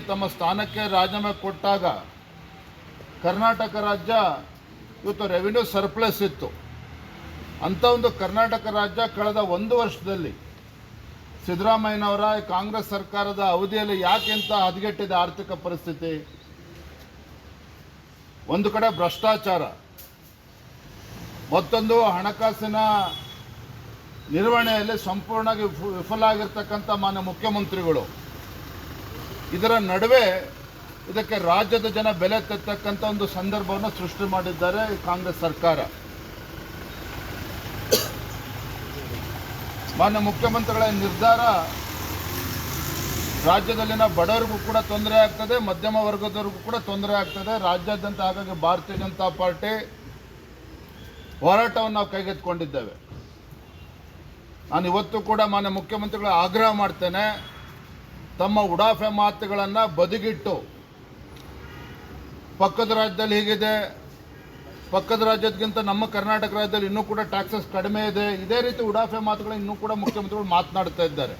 ತಮ್ಮ ಸ್ಥಾನಕ್ಕೆ ರಾಜೀನಾಮೆ ಕೊಟ್ಟಾಗ ಕರ್ನಾಟಕ ರಾಜ್ಯ ಇವತ್ತು ರೆವಿನ್ಯೂ ಸರ್ಪ್ಲಸ್ ಇತ್ತು. ಅಂಥ ಒಂದು ಕರ್ನಾಟಕ ರಾಜ್ಯ ಕಳೆದ ಒಂದು ವರ್ಷದಲ್ಲಿ ಸಿದ್ದರಾಮಯ್ಯನವರ, ಕಾಂಗ್ರೆಸ್ ಸರ್ಕಾರದ ಅವಧಿಯಲ್ಲಿ ಯಾಕೆಂತ ಹದಗೆಟ್ಟಿದೆ ಆರ್ಥಿಕ ಪರಿಸ್ಥಿತಿ? ಒಂದು ಕಡೆ ಭ್ರಷ್ಟಾಚಾರ. ಮತ್ತೊಂದು ಹಣಕಾಸಿನ ನಿರ್ವಹಣೆಯಲ್ಲಿ ಸಂಪೂರ್ಣವಾಗಿ ವಿಫಲ ಆಗಿರ್ತಕ್ಕಂಥ ಮಾನ್ಯ ಮುಖ್ಯಮಂತ್ರಿಗಳು. ಇದರ ನಡುವೆ ಇದಕ್ಕೆ ರಾಜ್ಯದ ಜನ ಬೆಲೆ ತೆತ್ತಕ್ಕಂಥ ಒಂದು ಸಂದರ್ಭವನ್ನು ಸೃಷ್ಟಿ ಮಾಡಿದ್ದಾರೆ ಕಾಂಗ್ರೆಸ್ ಸರ್ಕಾರ. ಮಾನ್ಯ ಮುಖ್ಯಮಂತ್ರಿಗಳ ನಿರ್ಧಾರ ರಾಜ್ಯದಲ್ಲಿನ ಬಡವರಿಗೂ ಕೂಡ ತೊಂದರೆ ಆಗ್ತದೆ, ಮಧ್ಯಮ ವರ್ಗದವರಿಗೂ ಕೂಡ ತೊಂದರೆ ಆಗ್ತದೆ. ರಾಜ್ಯಾದ್ಯಂತ ಹಾಗಾಗಿ ಭಾರತೀಯ ಜನತಾ ಪಾರ್ಟಿ ಹೋರಾಟವನ್ನು ನಾವು ಕೈಗೆತ್ತಿಕೊಂಡಿದ್ದೇವೆ. ನಾನು ಇವತ್ತು ಕೂಡ ಮಾನ್ಯ ಮುಖ್ಯಮಂತ್ರಿಗಳ ಆಗ್ರಹ ಮಾಡ್ತೇನೆ. ತಮ್ಮ ಉಡಾಫೆ ಮಾತುಗಳನ್ನು ಬದುಗಿಟ್ಟು, ಪಕ್ಕದ ರಾಜ್ಯದಲ್ಲಿ ಹೀಗಿದೆ, ಪಕ್ಕದ ರಾಜ್ಯದಕ್ಕಿಂತ ನಮ್ಮ ಕರ್ನಾಟಕ ರಾಜ್ಯದಲ್ಲಿ ಇನ್ನೂ ಕೂಡ ಟ್ಯಾಕ್ಸಸ್ ಕಡಿಮೆ ಇದೆ. ಇದೇ ರೀತಿ ಉಡಾಫೆ ಮಾತುಗಳನ್ನು ಇನ್ನೂ ಕೂಡ ಮುಖ್ಯಮಂತ್ರಿಗಳು ಮಾತನಾಡ್ತಾ ಇದ್ದಾರೆ.